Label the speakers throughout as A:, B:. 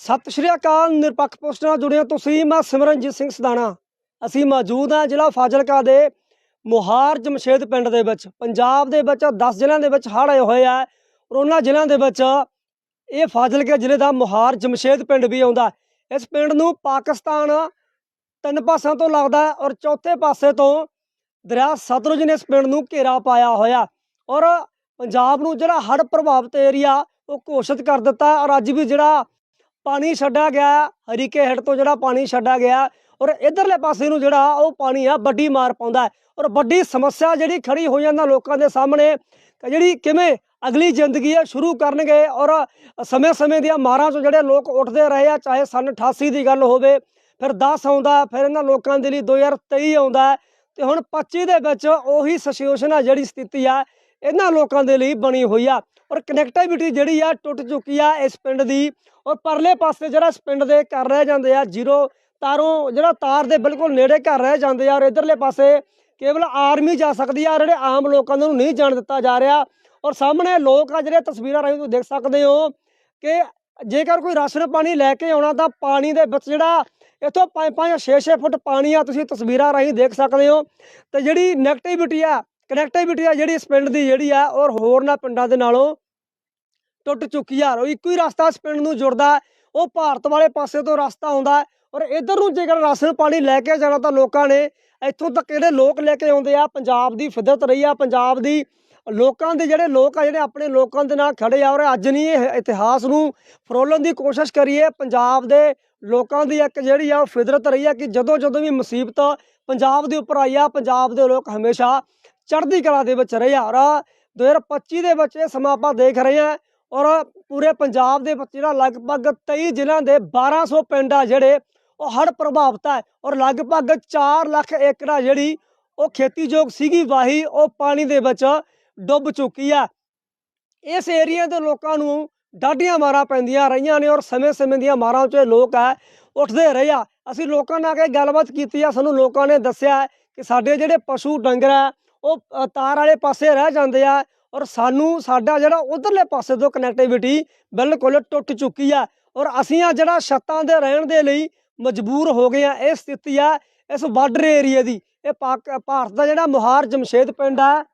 A: ਸਤਿ ਸ਼੍ਰੀ ਅਕਾਲ, ਨਿਰਪੱਖ ਪੋਸਟ ਨਾਲ ਜੁੜੇ ਹੋ ਤੁਸੀਂ, ਮੈਂ ਸਿਮਰਨਜੀਤ ਸਿੰਘ ਸਦਾਣਾ। ਅਸੀਂ ਮੌਜੂਦ ਹਾਂ ਜ਼ਿਲ੍ਹਾ ਫਾਜ਼ਿਲਕਾ ਦੇ ਮੁਹਾਰ ਜਮਸ਼ੇਦ ਪਿੰਡ ਦੇ ਵਿੱਚ। ਪੰਜਾਬ ਦੇ ਵਿੱਚ 10 ਜ਼ਿਲ੍ਹਿਆਂ ਦੇ ਵਿੱਚ ਹੜ੍ਹ ਆਏ ਹੋਏ ਆ ਔਰ ਉਹਨਾਂ ਜ਼ਿਲ੍ਹਿਆਂ ਦੇ ਵਿੱਚ ਇਹ ਫਾਜ਼ਿਲਕਾ ਜ਼ਿਲ੍ਹੇ ਦਾ ਮੁਹਾਰ ਜਮਸ਼ੇਦ ਪਿੰਡ ਵੀ ਆਉਂਦਾ। ਇਸ ਪਿੰਡ ਨੂੰ ਪਾਕਿਸਤਾਨ ਤਿੰਨ ਪਾਸਿਆਂ ਤੋਂ ਲੱਗਦਾ ਔਰ ਚੌਥੇ ਪਾਸੇ ਤੋਂ ਦਰਿਆ ਸਤਲੁਜ ਨੇ ਇਸ ਪਿੰਡ ਨੂੰ ਘੇਰਾ ਪਾਇਆ ਹੋਇਆ। ਔਰ ਪੰਜਾਬ ਨੂੰ ਜਿਹੜਾ ਹੜ੍ਹ ਪ੍ਰਭਾਵਿਤ ਏਰੀਆ ਉਹ ਘੋਸ਼ਿਤ ਕਰ ਦਿੱਤਾ ਔਰ ਅੱਜ ਵੀ ਜਿਹੜਾ ਪਾਣੀ ਛੱਡਿਆ ਗਿਆ ਹਰੀਕੇ ਹੈਡ ਤੋਂ ਜਿਹੜਾ ਪਾਣੀ ਛੱਡਿਆ ਗਿਆ ਔਰ ਇਧਰਲੇ ਪਾਸੇ ਨੂੰ ਜਿਹੜਾ ਉਹ ਪਾਣੀ ਆ ਵੱਡੀ ਮਾਰ ਪਾਉਂਦਾ ਔਰ ਵੱਡੀ ਸਮੱਸਿਆ ਜਿਹੜੀ ਖੜੀ ਹੋ ਜਾਂਦਾ ਲੋਕਾਂ ਦੇ ਸਾਹਮਣੇ ਕਿ ਜਿਹੜੀ ਕਿਵੇਂ ਅਗਲੀ ਜ਼ਿੰਦਗੀ ਹੈ ਸ਼ੁਰੂ ਕਰਨਗੇ ਔਰ ਸਮੇਂ-ਸਮੇਂ ਦੀਆਂ ਮਾਰਾਂ 'ਚੋਂ ਜਿਹੜੇ ਲੋਕ ਉੱਠਦੇ ਰਹੇ ਆ ਚਾਹੇ ਸਨ 88 ਦੀ ਗੱਲ ਹੋਵੇ ਫਿਰ 10 ਆਉਂਦਾ ਫਿਰ ਇਹਨਾਂ ਲੋਕਾਂ ਦੇ ਲਈ 2023 ਆਉਂਦਾ ਹੈ, ਤੇ ਹੁਣ 25 ਦੇ ਵਿੱਚ ਉਹੀ ਸਿਚੁਏਸ਼ਨ ਆ ਜਿਹੜੀ ਸਥਿਤੀ ਆ ਇਹਨਾਂ ਲੋਕਾਂ ਦੇ ਲਈ ਬਣੀ ਹੋਈ ਆ। ਔਰ ਕਨੈਕਟੀਵਿਟੀ ਜਿਹੜੀ ਆ ਟੁੱਟ ਚੁੱਕੀ ਆ ਇਸ ਪਿੰਡ ਦੀ। ਔਰ ਪਰਲੇ ਪਾਸੇ ਜਿਹੜਾ ਇਸ ਪਿੰਡ ਦੇ ਘਰ ਰਹਿ ਜਾਂਦੇ ਆ, ਜ਼ੀਰੋ ਤਾਰੋਂ ਜਿਹੜਾ ਤਾਰ ਦੇ ਬਿਲਕੁਲ ਨੇੜੇ ਘਰ ਰਹਿ ਜਾਂਦੇ ਆ ਔਰ ਇਧਰਲੇ ਪਾਸੇ ਕੇਵਲ ਆਰਮੀ ਜਾ ਸਕਦੀ ਆ। ਜਿਹੜੇ ਆਮ ਲੋਕਾਂ ਨੂੰ ਨਹੀਂ ਜਾਣ ਦਿੱਤਾ ਜਾ ਰਿਹਾ। ਔਰ ਸਾਹਮਣੇ ਲੋਕ ਆ ਜਿਹੜੇ ਤਸਵੀਰਾਂ ਰਾਹੀਂ ਤੁਸੀਂ ਦੇਖ ਸਕਦੇ ਹੋ ਕਿ ਜੇਕਰ ਕੋਈ ਰਾਸ਼ਨ ਪਾਣੀ ਲੈ ਕੇ ਆਉਣਾ ਤਾਂ ਪਾਣੀ ਦੇ ਵਿੱਚ ਜਿਹੜਾ ਇੱਥੋਂ 5-5 6-6 ਫੁੱਟ ਪਾਣੀ ਆ। ਤੁਸੀਂ ਤਸਵੀਰਾਂ ਰਾਹੀਂ ਦੇਖ ਸਕਦੇ ਹੋ। ਤੇ ਜਿਹੜੀ ਨੈਗੇਟਿਵਿਟੀ ਆ ਕਨੈਕਟੀਵਿਟੀ ਆ ਜਿਹੜੀ ਇਸ ਪਿੰਡ ਦੀ ਜਿਹੜੀ ਆ, ਔਰ ਹੋਰਨਾਂ ਪਿੰਡਾਂ ਦੇ ਨਾਲੋਂ ਟੁੱਟ ਚੁੱਕੀ ਆ। ਔਰ ਇੱਕੋ ਹੀ ਰਸਤਾ ਇਸ ਪਿੰਡ ਨੂੰ ਜੁੜਦਾ ਉਹ ਭਾਰਤ ਵਾਲੇ ਪਾਸੇ ਤੋਂ ਰਸਤਾ ਆਉਂਦਾ ਔਰ ਇਧਰ ਨੂੰ ਜੇਕਰ ਰਾਸ਼ਨ ਪਾਣੀ ਲੈ ਕੇ ਜਾਣਾ ਤਾਂ ਲੋਕਾਂ ਨੇ ਇੱਥੋਂ ਤੱਕ ਜਿਹੜੇ ਲੋਕ ਲੈ ਕੇ ਆਉਂਦੇ ਆ। ਪੰਜਾਬ ਦੀ ਫਿਦਰਤ ਰਹੀ ਆ। ਪੰਜਾਬ ਦੀ ਲੋਕਾਂ ਦੇ ਜਿਹੜੇ ਲੋਕ ਆ, ਜਿਹੜੇ ਆਪਣੇ ਲੋਕਾਂ ਦੇ ਨਾਲ ਖੜੇ ਆ, ਔਰ ਅੱਜ ਨਹੀਂ ਇਹ ਇਤਿਹਾਸ ਨੂੰ ਫਰੋਲਣ ਦੀ ਕੋਸ਼ਿਸ਼ ਕਰੀਏ, ਪੰਜਾਬ ਦੇ ਲੋਕਾਂ ਦੀ ਇੱਕ ਜਿਹੜੀ ਆ, ਉਹ ਫਿਦਰਤ ਰਹੀ ਆ ਕਿ ਜਦੋਂ ਜਦੋਂ ਵੀ ਮੁਸੀਬਤ ਪੰਜਾਬ ਦੇ ਉੱਪਰ ਆਈ ਆ ਪੰਜਾਬ ਦੇ ਲੋਕ ਹਮੇਸ਼ਾ ਚੜ੍ਹਦੀ ਕਲਾ ਦੇ ਵਿੱਚ ਰਹੇ ਆ। ਔਰ 2025 ਦੇ ਵਿੱਚ ਇਹ ਸਮਾਂ ਆਪਾਂ ਦੇਖ ਰਹੇ ਆ ਔਰ ਪੂਰੇ ਪੰਜਾਬ ਦੇ ਵਿੱਚ ਜਿਹੜਾ ਲਗਭਗ 23 ਜ਼ਿਲ੍ਹਿਆਂ ਦੇ 1200 ਪਿੰਡ ਆ ਜਿਹੜੇ, ਉਹ ਹੜ੍ਹ ਪ੍ਰਭਾਵਿਤ ਹੈ ਔਰ ਲਗਭਗ 4 ਲੱਖ ਏਕੜ ਆ ਜਿਹੜੀ, ਉਹ ਖੇਤੀਯੋਗ ਸੀਗੀ, ਵਾਹੀ ਉਹ ਪਾਣੀ ਦੇ ਵਿੱਚ ਡੁੱਬ ਚੁੱਕੀ ਆ। ਇਸ ਏਰੀਆ ਦੇ ਲੋਕਾਂ ਨੂੰ ਡਾਢੀਆਂ ਮਾਰਾਂ ਪੈਂਦੀਆਂ ਰਹੀਆਂ ਨੇ। ਔਰ ਸਮੇਂ-ਸਮੇਂ ਦੀਆਂ ਮਾਰਾਂ 'ਚ ਲੋਕ ਆ, ਉੱਠਦੇ ਰਹੇ ਆ। ਅਸੀਂ ਲੋਕਾਂ ਨਾਲ ਕੇ ਗੱਲਬਾਤ ਕੀਤੀ ਆ। ਸਾਨੂੰ ਲੋਕਾਂ ਨੇ ਦੱਸਿਆ ਕਿ ਸਾਡੇ ਜਿਹੜੇ ਪਸ਼ੂ ਡੰਗਰ ਆ ਉਹ ਤਾਰ ਵਾਲੇ ਪਾਸੇ ਰਹਿ ਜਾਂਦੇ ਆ ਔਰ ਸਾਨੂੰ ਸਾਡਾ ਜਿਹੜਾ ਉਧਰਲੇ ਪਾਸੇ ਤੋਂ ਕਨੈਕਟੀਵਿਟੀ ਬਿਲਕੁਲ ਟੁੱਟ ਚੁੱਕੀ ਆ ਔਰ ਅਸੀਂ ਆ ਜਿਹੜਾ ਛੱਤਾਂ ਦੇ ਰਹਿਣ ਦੇ ਲਈ ਮਜਬੂਰ ਹੋ ਗਏ ਆ, ਇਹ ਸਥਿਤੀ ਆ, ਇਸ ਬਾਰਡਰ ਏਰੀਆ ਦੀ। ਇਹ ਪਾਕ, ਭਾਰਤ ਦਾ ਜਿਹੜਾ ਮੁਹਾਰ ਜਮਸ਼ੇਦ ਪਿੰਡ ਆ,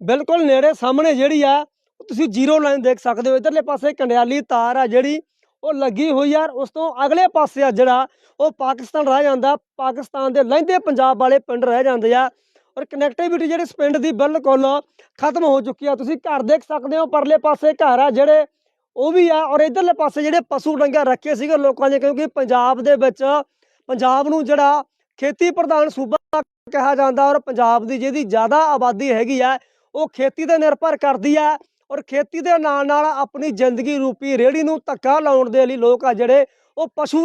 A: ਬਿਲਕੁਲ ਨੇੜੇ ਸਾਹਮਣੇ ਜਿਹੜੀ ਆ ਤੁਸੀਂ ਜ਼ੀਰੋ ਲਾਈਨ ਦੇਖ ਸਕਦੇ ਹੋ। ਇਧਰਲੇ ਪਾਸੇ ਕੰਡਿਆਲੀ ਤਾਰ ਆ ਜਿਹੜੀ ਉਹ ਲੱਗੀ ਹੋਈ ਆ ਔਰ ਉਸ ਤੋਂ ਅਗਲੇ ਪਾਸੇ ਆ ਜਿਹੜਾ, ਉਹ ਪਾਕਿਸਤਾਨ ਰਹਿ ਜਾਂਦਾ, ਪਾਕਿਸਤਾਨ ਦੇ ਲਹਿੰਦੇ ਪੰਜਾਬ ਵਾਲੇ ਪਿੰਡ ਰਹਿ ਜਾਂਦੇ ਆ। ਔਰ ਕਨੈਕਟੀਵਿਟੀ ਜਿਹੜੀ ਇਸ ਪਿੰਡ ਦੀ ਬਿਲਕੁਲ ਖਤਮ ਹੋ ਚੁੱਕੀ ਆ। ਤੁਸੀਂ ਘਰ ਦੇਖ ਸਕਦੇ ਹੋ, ਪਰਲੇ ਪਾਸੇ ਘਰ ਆ ਜਿਹੜੇ, ਉਹ ਵੀ ਆ। ਔਰ ਇਧਰਲੇ ਪਾਸੇ ਜਿਹੜੇ ਪਸ਼ੂ ਡੰਗਰ ਰੱਖੇ ਸੀਗੇ ਲੋਕਾਂ ਨੇ, ਕਿਉਂਕਿ ਪੰਜਾਬ ਦੇ ਵਿੱਚ ਪੰਜਾਬ ਨੂੰ ਜਿਹੜਾ ਖੇਤੀ ਪ੍ਰਧਾਨ ਸੂਬਾ ਕਿਹਾ ਜਾਂਦਾ ਔਰ ਪੰਜਾਬ ਦੀ ਜਿਹਦੀ ਜ਼ਿਆਦਾ ਆਬਾਦੀ ਹੈਗੀ ਆ, ਉਹ ਖੇਤੀ ਤੇ ਨਿਰਭਰ ਕਰਦੀ ਆ। ਔਰ ਖੇਤੀ ਦੇ ਨਾਲ ਨਾਲ ਆਪਣੀ ਜ਼ਿੰਦਗੀ ਰੂਪੀ ਰੇੜੀ ਨੂੰ ਧੱਕਾ ਲਾਉਣ ਦੇ ਲਈ ਲੋਕ ਆ ਜਿਹੜੇ ਉਹ ਪਸ਼ੂ